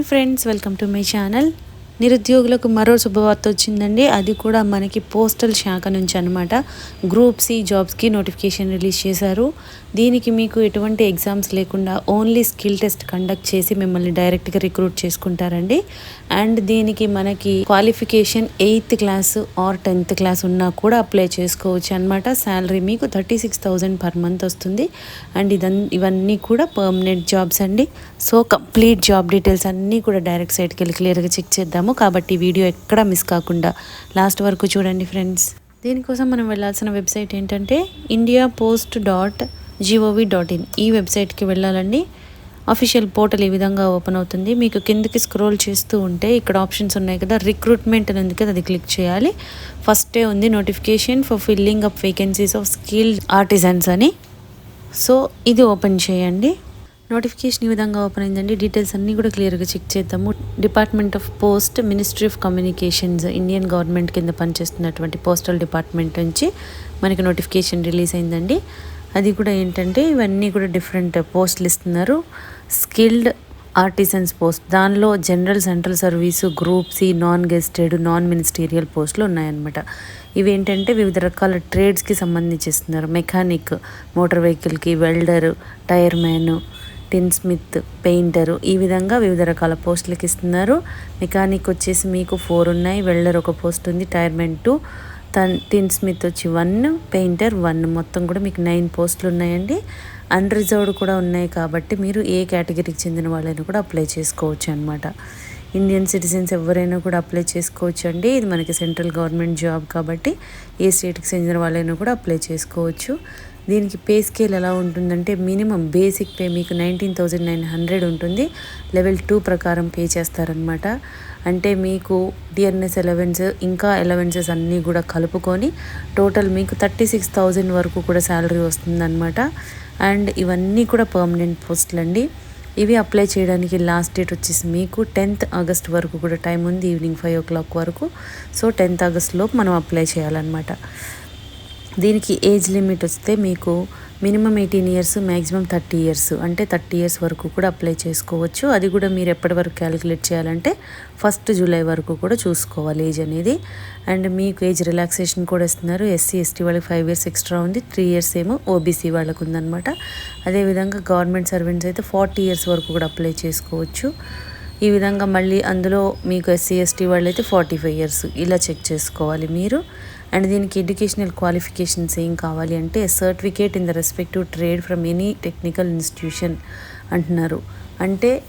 Hi friends welcome to my channel నిరుద్యోగులకు మరో శుభవార్త వచ్చిందండి. అది కూడా మనకి పోస్టల్ శాఖ నుంచి అనమాట గ్రూప్ సి జాబ్స్కి నోటిఫికేషన్ రిలీజ్ చేశారు. దీనికి మీకు ఎటువంటి ఎగ్జామ్స్ లేకుండా ఓన్లీ స్కిల్ టెస్ట్ కండక్ట్ చేసి మిమ్మల్ని డైరెక్ట్గా రిక్రూట్ చేసుకుంటారండి. అండ్ దీనికి మనకి qualification eighth class or tenth class ఉన్నా కూడా అప్లై చేసుకోవచ్చు అనమాట శాలరీ మీకు thirty six thousand per month వస్తుంది. అండ్ ఇదన్ ఇవన్నీ కూడా పర్మనెంట్ జాబ్స్ అండి. సో కంప్లీట్ జాబ్ డీటెయిల్స్ అన్నీ కూడా డైరెక్ట్ సైట్కి వెళ్ళి క్లియర్గా చెక్ చేద్దాము. కాబట్టి వీడియో ఎక్కడా మిస్ కాకుండా లాస్ట్ వరకు చూడండి ఫ్రెండ్స్. దీనికోసం మనం వెళ్ళాల్సిన వెబ్సైట్ ఏంటంటే India post dot gov dot in ఈ వెబ్సైట్కి వెళ్ళాలండి. అఫీషియల్ పోర్టల్ ఈ విధంగా ఓపెన్ అవుతుంది. మీకు కిందకి స్క్రోల్ చేస్తూ ఉంటే ఇక్కడ ఆప్షన్స్ ఉన్నాయి కదా రిక్రూట్మెంట్ అని ఉంది కదా అది క్లిక్ చేయాలి. ఫస్టే ఉంది notification for filling up vacancies of skilled artisans అని. సో ఇది ఓపెన్ చేయండి. నోటిఫికేషన్ ఈ విధంగా ఓపెన్ అయిందండి. డీటెయిల్స్ అన్నీ కూడా క్లియర్గా చెక్ చేద్దాము. Department of post ministry of communications Indian government కింద పనిచేస్తున్నటువంటి పోస్టల్ డిపార్ట్మెంట్ నుంచి మనకి నోటిఫికేషన్ రిలీజ్ అయిందండి. అది కూడా ఏంటంటే ఇవన్నీ కూడా డిఫరెంట్ పోస్టులు ఇస్తున్నారు. స్కిల్డ్ ఆర్టిసన్స్ పోస్ట్ దానిలో general central service group C non gazetted non ministerial పోస్టులు ఉన్నాయన్నమాట. ఇవి ఏంటంటే వివిధ రకాల ట్రేడ్స్కి సంబంధించి ఇస్తున్నారు. మెకానిక్ మోటార్ వెహికల్కి welder tyre man tinsmith painter. ఈ విధంగా వివిధ రకాల పోస్టులకు ఇస్తున్నారు. మెకానిక్ వచ్చేసి మీకు ఫోర్ ఉన్నాయి. వెల్డర్ ఒక పోస్ట్ ఉంది. Tyreman two. తన్ టిన్ స్మిత్ వచ్చి వన్. Painter one. మొత్తం కూడా మీకు నైన్ పోస్టులు ఉన్నాయండి. అన్రిజర్వ్డ్ కూడా ఉన్నాయి కాబట్టి మీరు ఏ కేటగిరీకి చెందిన వాళ్ళైనా కూడా అప్లై చేసుకోవచ్చు అనమాట ఇండియన్ సిటిజన్స్ ఎవరైనా కూడా అప్లై చేసుకోవచ్చు అండి ఇది మనకి సెంట్రల్ గవర్నమెంట్ జాబ్ కాబట్టి ఏ స్టేట్కి చెందిన వాళ్ళైనా కూడా అప్లై చేసుకోవచ్చు. దీనికి పే స్కేల్ ఎలా ఉంటుందంటే మినిమం బేసిక్ పే మీకు నైన్టీన్ థౌజండ్ నైన్ హండ్రెడ్ ఉంటుంది. లెవెల్ టూ ప్రకారం పే చేస్తారనమాట అంటే మీకు డిఎన్ఎస్ ఎలవెన్స్ ఇంకా ఎలవెన్సెస్ అన్నీ కూడా కలుపుకొని టోటల్ మీకు థర్టీ సిక్స్ థౌజండ్ వరకు కూడా శాలరీ వస్తుందన్నమాట. అండ్ ఇవన్నీ కూడా పర్మనెంట్ పోస్టులు అండి ఇవి అప్లై చేయడానికి లాస్ట్ డేట్ వచ్చేసి మీకు టెన్త్ ఆగస్ట్ వరకు కూడా టైం ఉంది ఈవినింగ్ ఫైవ్ ఓ క్లాక్ వరకు. సో టెన్త్ ఆగస్ట్ లోపు మనం అప్లై చేయాలన్నమాట. దీనికి ఏజ్ లిమిట్ వస్తే మీకు minimum eighteen years maximum thirty years అంటే థర్టీ ఇయర్స్ వరకు కూడా అప్లై చేసుకోవచ్చు. అది కూడా మీరు ఎప్పటి వరకు క్యాలిక్యులేట్ చేయాలంటే ఫస్ట్ జూలై వరకు కూడా చూసుకోవాలి ఏజ్ అనేది. అండ్ మీకు ఏజ్ రిలాక్సేషన్ కూడా ఇస్తున్నారు. ఎస్సీ ఎస్టీ వాళ్ళకి ఫైవ్ ఇయర్స్ ఎక్స్ట్రా ఉంది త్రీ ఇయర్స్ ఏమో ఓబీసీ వాళ్ళకు ఉందన్నమాట. అదేవిధంగా గవర్నమెంట్ సర్వెంట్స్ అయితే ఫార్టీ ఇయర్స్ వరకు కూడా అప్లై చేసుకోవచ్చు. ఈ విధంగా మళ్ళీ అందులో మీకు ఎస్సీ ఎస్టీ వాళ్ళైతే ఫార్టీ ఫైవ్ ఇయర్స్ ఇలా చెక్ చేసుకోవాలి మీరు. అండ్ దీనికి ఎడ్యుకేషనల్ క్వాలిఫికేషన్స్ ఏం కావాలి అంటే certificate in the respective trade from any technical institution అంటున్నారు. అంటే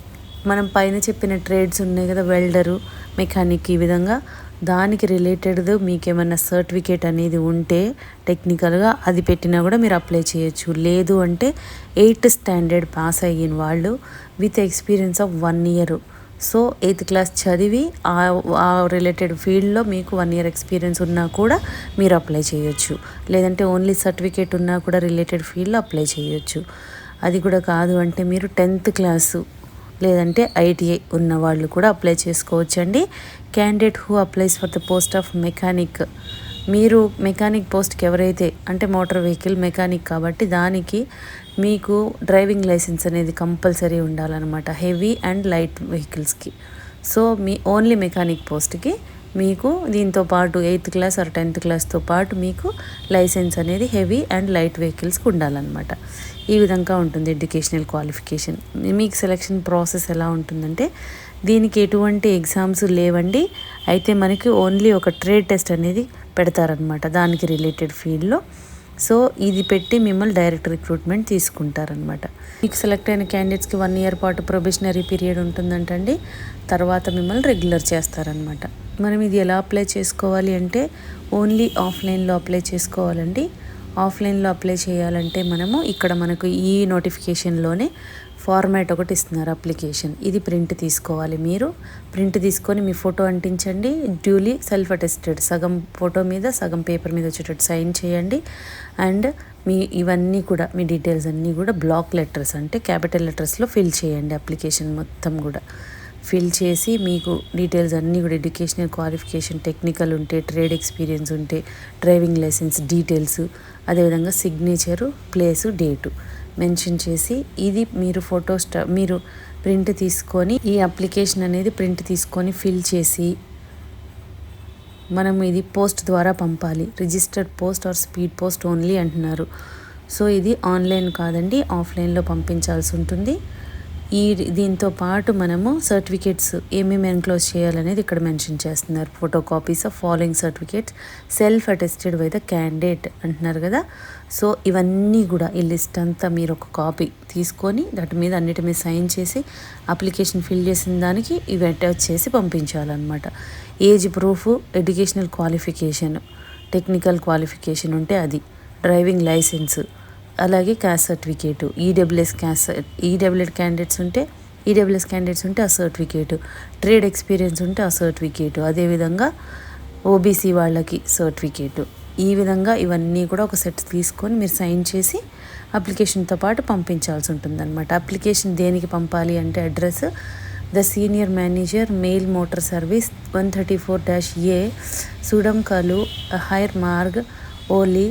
మనం పైన చెప్పిన ట్రేడ్స్ ఉన్నాయి కదా వెల్డరు మెకానిక్ ఈ విధంగా. దానికి రిలేటెడ్ మీకు సర్టిఫికేట్ అనేది ఉంటే టెక్నికల్గా అది పెట్టినా కూడా మీరు అప్లై చేయొచ్చు. లేదు అంటే ఎయిత్ స్టాండర్డ్ పాస్ అయిన వాళ్ళు with experience of one year. So eighth class చదివి ఆ రిలేటెడ్ ఫీల్డ్లో మీకు వన్ ఇయర్ ఎక్స్పీరియన్స్ ఉన్నా కూడా మీరు అప్లై చేయొచ్చు. లేదంటే ఓన్లీ సర్టిఫికేట్ ఉన్నా కూడా రిలేటెడ్ ఫీల్డ్లో అప్లై చేయొచ్చు. అది కూడా కాదు అంటే మీరు టెన్త్ క్లాసు లేదంటే ఐటీఐ ఉన్న వాళ్ళు కూడా అప్లై చేసుకోవచ్చండి. Candidate who applies for the post of mechanic మీరు మెకానిక్ పోస్ట్కి ఎవరైతే అంటే మోటార్ వెహికల్ మెకానిక్ కాబట్టి దానికి మీకు డ్రైవింగ్ లైసెన్స్ అనేది కంపల్సరీ ఉండాలన్నమాట హెవీ అండ్ లైట్ వెహికల్స్కి. సో మీ ఓన్లీ మెకానిక్ పోస్ట్కి మీకు దీంతో పాటు ఎయిత్ క్లాస్ ఆర్ టెన్త్ క్లాస్తో పాటు మీకు లైసెన్స్ అనేది హెవీ అండ్ లైట్ వెహికల్స్కి ఉండాలన్నమాట. ఈ విధంగా ఉంటుంది ఎడ్యుకేషనల్ క్వాలిఫికేషన్. మీకు సెలక్షన్ ప్రాసెస్ ఎలా ఉంటుందంటే దీనికి ఎటువంటి ఎగ్జామ్స్ లేవండి. అయితే మనకి ఓన్లీ ఒక ట్రేడ్ టెస్ట్ అనేది పెడతారనమాట దానికి రిలేటెడ్ ఫీల్డ్లో సో ఇది పెట్టి మిమ్మల్ని డైరెక్ట్ రిక్రూట్మెంట్ తీసుకుంటారనమాట మీకు సెలెక్ట్ అయిన క్యాండిడేట్స్కి వన్ ఇయర్ పాటు ప్రొబేషనరీ పీరియడ్ ఉంటుందంటండి. తర్వాత మిమ్మల్ని రెగ్యులర్ చేస్తారనమాట మనం ఇది ఎలా అప్లై చేసుకోవాలి అంటే ఓన్లీ ఆఫ్లైన్లో అప్లై చేసుకోవాలండి. ఆఫ్లైన్లో అప్లై చేయాలంటే మనము ఇక్కడ మనకు ఈ నోటిఫికేషన్లోనే ఫార్మాట్ ఒకటి ఇస్తున్నారు అప్లికేషన్ ఇది ప్రింట్ తీసుకోవాలి మీరు. ప్రింట్ తీసుకొని మీ ఫోటో అంటించండి. డ్యూలీ సెల్ఫ్ అటెస్టెడ్ సగం ఫోటో మీద సగం పేపర్ మీద వచ్చేటట్టు సైన్ చేయండి. అండ్ మీ ఇవన్నీ కూడా మీ డీటెయిల్స్ అన్నీ కూడా బ్లాక్ లెటర్స్ అంటే క్యాపిటల్ లెటర్స్లో ఫిల్ చేయండి అప్లికేషన్ మొత్తం కూడా. ఫిల్ చేసి మీకు డీటెయిల్స్ అన్నీ కూడా ఎడ్యుకేషనల్ క్వాలిఫికేషన్ టెక్నికల్ ఉంటే ట్రేడ్ ఎక్స్పీరియన్స్ ఉంటే డ్రైవింగ్ లైసెన్స్ డీటెయిల్స్ అదేవిధంగా సిగ్నేచరు ప్లేసు డేటు మెన్షన్ చేసి ఇది మీరు ఫోటో స్టా మీరు ప్రింట్ తీసుకొని ఈ అప్లికేషన్ అనేది ప్రింట్ తీసుకొని ఫిల్ చేసి మనం ఇది పోస్ట్ ద్వారా పంపాలి. Registered post or speed post only అంటున్నారు. సో ఇది ఆన్లైన్ కాదండి ఆఫ్లైన్లో పంపించాల్సి ఉంటుంది. ఈ దీంతో పాటు మనము సర్టిఫికేట్స్ ఏమేమి ఎన్క్లోజ్ చేయాలనేది ఇక్కడ మెన్షన్ చేస్తున్నారు. Photo copies of following certificates self attested by the candidate అంటున్నారు కదా. సో ఇవన్నీ కూడా ఈ లిస్ట్ అంతా మీరు ఒక కాపీ తీసుకొని దాటి మీద అన్నిటి మీద సైన్ చేసి అప్లికేషన్ ఫిల్ చేసిన దానికి ఇవి అటాచ్ చేసి పంపించాలన్నమాట. Age proof educational qualification technical qualification ఉంటే అది. డ్రైవింగ్ లైసెన్స్ అలాగే caste certificate. EWS caste EWS candidates ఉంటే ఈడబ్ల్యూఎస్ క్యాండిడేట్స్ ఉంటే ఆ సర్టిఫికేటు. ట్రేడ్ ఎక్స్పీరియన్స్ ఉంటే ఆ సర్టిఫికేటు. అదేవిధంగా ఓబీసీ వాళ్ళకి సర్టిఫికేటు. ఈ విధంగా ఇవన్నీ కూడా ఒక సెట్ తీసుకొని మీరు సైన్ చేసి అప్లికేషన్తో పాటు పంపించాల్సి ఉంటుందన్నమాట. అప్లికేషన్ దేనికి పంపాలి అంటే address the senior manager mail motor service one thirty four dash A Sudam Kalu Ahire Marg Worli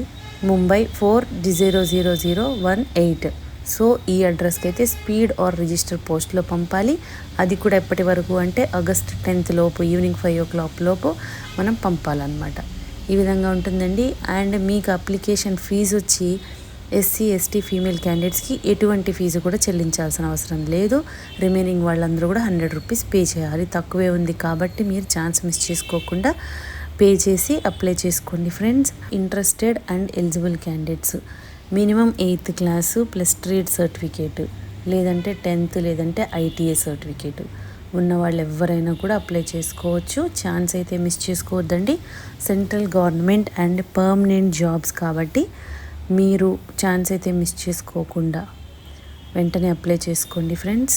Mumbai four zero zero zero one eight so ఈ అడ్రస్కి అయితే స్పీడ్ ఆర్ రిజిస్టర్ పోస్ట్లో పంపాలి. అది కూడా ఎప్పటి వరకు అంటే ఆగస్ట్ టెన్త్ లోపు ఈవినింగ్ ఫైవ్ ఓ క్లాక్ లోపు మనం పంపాలన్నమాట. ఈ విధంగా ఉంటుందండి. అండ్ మీకు అప్లికేషన్ ఫీజు వచ్చి ఎస్సీ ఎస్టీ ఫీమేల్ క్యాండిడేట్స్కి ఎటువంటి ఫీజు కూడా చెల్లించాల్సిన అవసరం లేదు. రిమైనింగ్ వాళ్ళందరూ కూడా హండ్రెడ్ రూపీస్ పే చేయాలి. తక్కువే ఉంది కాబట్టి మీరు ఛాన్స్ మిస్ చేసుకోకుండా పే చేసి అప్లై చేసుకోండి friends. Interested and eligible candidates. Minimum eighth class plus trade certificate లేదంటే టెన్త్ లేదంటే ఐటీఏ సర్టిఫికేట్. ఉన్న వాళ్ళు ఎవరైనా కూడా అప్లై చేసుకోవచ్చు. ఛాన్స్ అయితే మిస్ చేసుకోవద్దండి. Central government and permanent jobs కాబట్టి మీరు ఛాన్స్ అయితే మిస్ చేసుకోకుండా వెంటనే అప్లై చేసుకోండి ఫ్రెండ్స్.